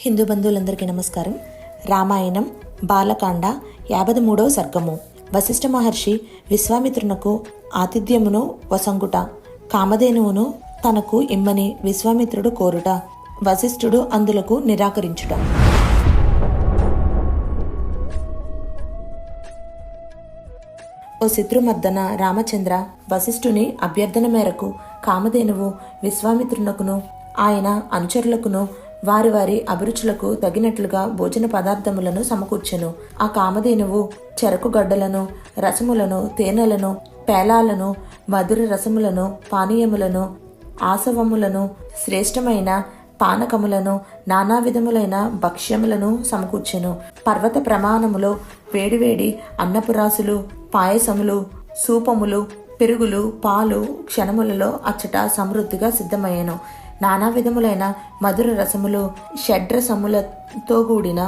హిందూ బంధువులందరికీ నమస్కారం. రామాయణం బాలకాండ యాభై మూడవ సర్గము. వశిష్ఠ మహర్షి విశ్వామిత్రునకు ఆతిథ్యమును వసంగుట. కామధేనువును తనకు ఇమ్మని విశ్వామిత్రుడు కోరుట. వశిష్ఠుడు అందులకు నిరాకరించుట. ఓ శత్రుమర్దన రామచంద్ర వశిష్ఠుని అభ్యర్థన మేరకు కామధేనువు విశ్వామిత్రునకును ఆయన అనుచరులకును వారి వారి అభిరుచులకు తగినట్లుగా భోజన పదార్థములను సమకూర్చెను. ఆ కామధేనువు చెరకు గడ్డలను రసములను తేనెలను పేలాలను మధుర రసములను పానీయములను ఆసవములను శ్రేష్టమైన పానకములను నానా విధములైన భక్ష్యములను సమకూర్చెను. పర్వత ప్రమాణములో వేడివేడి అన్నపురాసులు పాయసములు సూపములు పెరుగులు పాలు క్షణములలో అచ్చట సమృద్ధిగా సిద్ధమయ్యాను. నానా విధములైన మధుర రసములు షడ్రసములతో కూడిన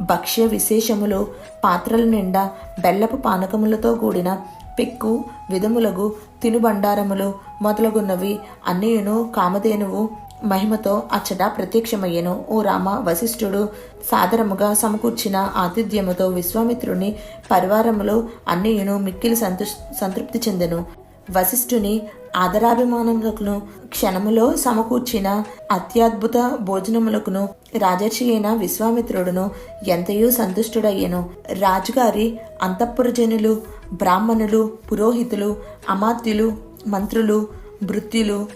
భక్ష్య విశేషములు పాత్రల నిండా బెల్లపు పానకములతో కూడిన పిక్కు విధములగు తినుబండారములు మొదలగున్నవి అన్నయును కామధేనువు మహిమతో అచ్చట ప్రత్యక్షమయ్యెను. ఓ రామ వశిష్ఠుడు సాదరముగా సమకూర్చిన ఆతిథ్యముతో విశ్వామిత్రుని పరివారములో అన్నయును మిక్కిలి సంతు సంతృప్తి చెందెను. వశిష్ఠుని ఆదరాభిమానములకును క్షణములో సమకూర్చిన అత్యద్భుత భోజనములకును రాజర్షి అయిన విశ్వామిత్రుడును ఎంతయో సంతుష్టుడయ్యను. రాజుగారి అంతఃపురజనులు బ్రాహ్మణులు పురోహితులు అమాత్యులు మంత్రులు భృత్యులు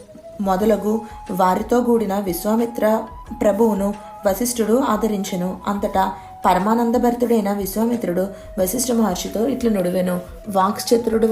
మొదలగు వారితో కూడిన విశ్వామిత్ర ప్రభువును వశిష్ఠుడు ఆదరించెను. అంతటా పరమానందభరితుడైన విశ్వామిత్రుడు వశిష్ఠ మహర్షితో ఇట్లు నుడివెను.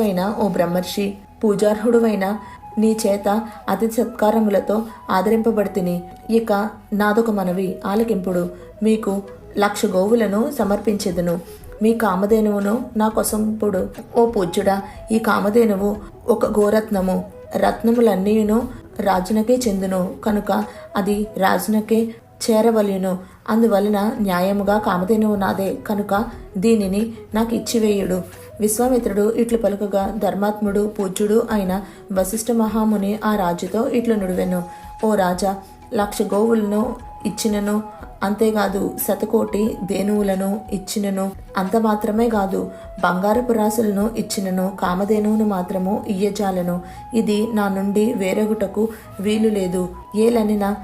అయిన ఓ బ్రహ్మర్షి పూజార్హుడువైన నీ చేత అతి సత్కారములతో ఆదరింపబడితిని. ఇక నాదొక మనవి ఆలకింపుడు. మీకు లక్ష గోవులను సమర్పించెదను. మీ కామధేనువును నా కొసంపుడు ఓ పూజ్యుడా ఈ కామధేనువు ఒక గోరత్నము రత్నములన్నీయును రాజునకే చెందును. కనుక అది రాజునకే చేరవలెను. అందువలన న్యాయముగా కామధేనువు నాదే. కనుక దీనిని నాకు ఇచ్చివేయుడు విశ్వామిత్రుడు ఇట్లు పలుకగా ధర్మాత్ముడు పూజ్యుడు అయిన వశిష్ఠ మహాముని ఆ రాజుతో ఇట్లు నుడివెను. ఓ రాజా లక్ష గోవులను ఇచ్చినను అంతేకాదు శతకోటి ధేనువులను ఇచ్చినను అంత మాత్రమే కాదు బంగారపు రాసులను ఇచ్చినను కామధేనువును మాత్రము ఇయ్యజాలను. ఇది నా నుండి వేరొగుటకు వీలు లేదు. ఏలనిన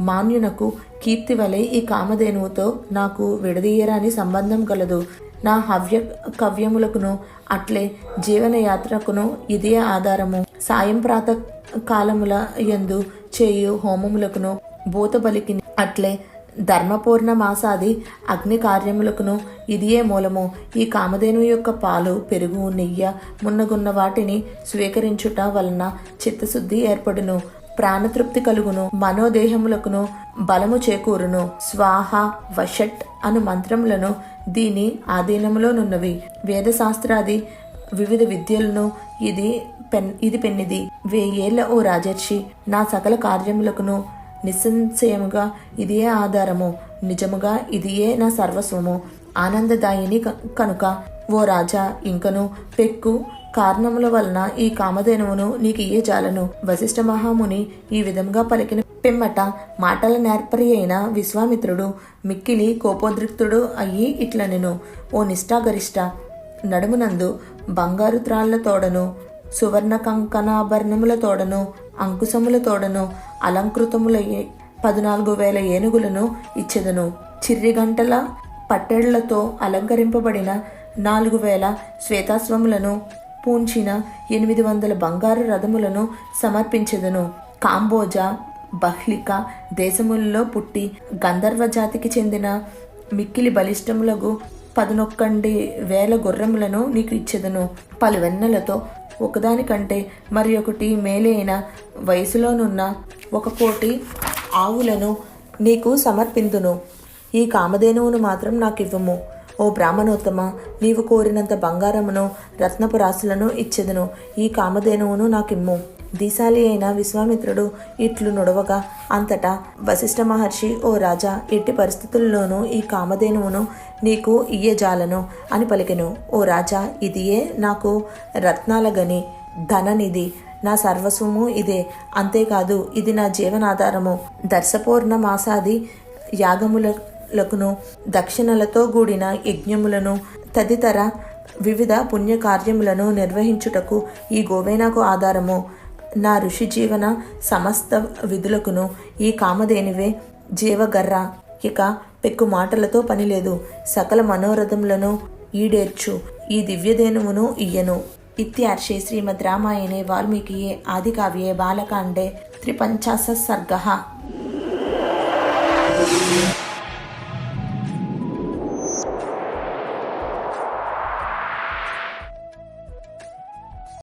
మాన్యునకు కీర్తి వలె ఈ కామధేనువుతో నాకు విడదీయరాని సంబంధం కలదు. నా హవ్య కవ్యములకును అట్లే జీవనయాత్రకును ఇదే ఆధారము. సాయం ప్రాత కాలముల యందు చేయు హోమములకును భూతబలికి అట్లే ధర్మపూర్ణ మాసాది అగ్ని కార్యములకును ఇదియే మూలము. ఈ కామధేను యొక్క పాలు పెరుగు నెయ్య మున్నగున్న వాటిని స్వీకరించుట వలన చిత్తశుద్ధి ఏర్పడును. ప్రాణతృప్తి కలుగును. మనోదేహములకును బలము చేకూరును. స్వాహ వషట్ అను మంత్రములను దీని ఆధీనములోనున్నవి వేదశాస్త్రాది వివిధ విద్యలను ఇది పెన్ ఇది పెన్నిది. వెయ్యేళ్ళ ఓ రాజర్షి నా సకల కార్యములకును నిస్సంశయముగా ఇదియే ఆధారము. నిజముగా ఇదియే నా సర్వస్వము. ఆనందదాయిని క- కనుక ఓ రాజా ఇంకను పెక్కు కారణముల వలన ఈ కామధేనువును నీకు ఇయ్యే జాలను వశిష్ఠ మహాముని ఈ విధంగా పలికిన పిమ్మట మాటల నేర్పరి అయిన విశ్వామిత్రుడు మిక్కిలి కోపోద్రిక్తుడు అయ్యి ఇట్లనెను ఓ నిష్ఠాగరిష్ట నడుమునందు బంగారు త్రాళ్ళ తోడను సువర్ణ కంకణాభరణముల తోడను అంకుశముల తోడను అలంకృతములయ్యే పద్నాలుగు వేల ఏనుగులను ఇచ్చెదను. చిర్రిగంటల పట్టెళ్ళతో అలంకరింపబడిన నాలుగు వేల శ్వేతాశ్వములను పూంచిన ఎనిమిది వందల బంగారు రథములను సమర్పించెదను. కాంబోజ బహ్లిక దేశముల్లో పుట్టి గంధర్వ జాతికి చెందిన మిక్కిలి బలిష్టములకు పదనొక్కండి వేల గుర్రములను నీకు ఇచ్చేదను. పలువెన్నెలతో ఒకదానికంటే మరి ఒకటి మేలైన వయసులోనున్న ఒక కోటి ఆవులను నీకు సమర్పిందును. ఈ కామధేనువును మాత్రం నాకు ఇవ్వము ఓ బ్రాహ్మణోత్తమ నీవు కోరినంత బంగారమును రత్నపు రాశులను ఇచ్చెదను. ఈ కామధేనువును నాకిమ్ము. దీశాలి అయిన విశ్వామిత్రుడు ఇట్లు నుడవగా అంతటా వశిష్ఠ మహర్షి ఓ రాజా ఎట్టి పరిస్థితుల్లోనూ ఈ కామధేనువును నీకు ఇయ్యజాలను అని పలికెను. ఓ రాజా ఇదియే నాకు రత్నాల గని ధననిధి. నా సర్వస్వము ఇదే. అంతేకాదు ఇది నా జీవనాధారము. దర్శపూర్ణ మాసాది యాగములకును దక్షిణలతో కూడిన యజ్ఞములను తదితర వివిధ పుణ్యకార్యములను నిర్వహించుటకు ఈ గోవేనాకు ఆధారము. నా ఋషి జీవన సమస్త విధులకును ఈ కామధేనివే జీవగర్ర. ఇక పెక్కు మాటలతో పనిలేదు. సకల మనోరథములను ఈడేర్చు. ఈ దివ్యధేనువును ఇయ్యను. ఇత్యార్షే శ్రీమద్ రామాయణే వాల్మీకియే ఆదికావ్యే బాలకాండే త్రిపంచాశ సర్గ.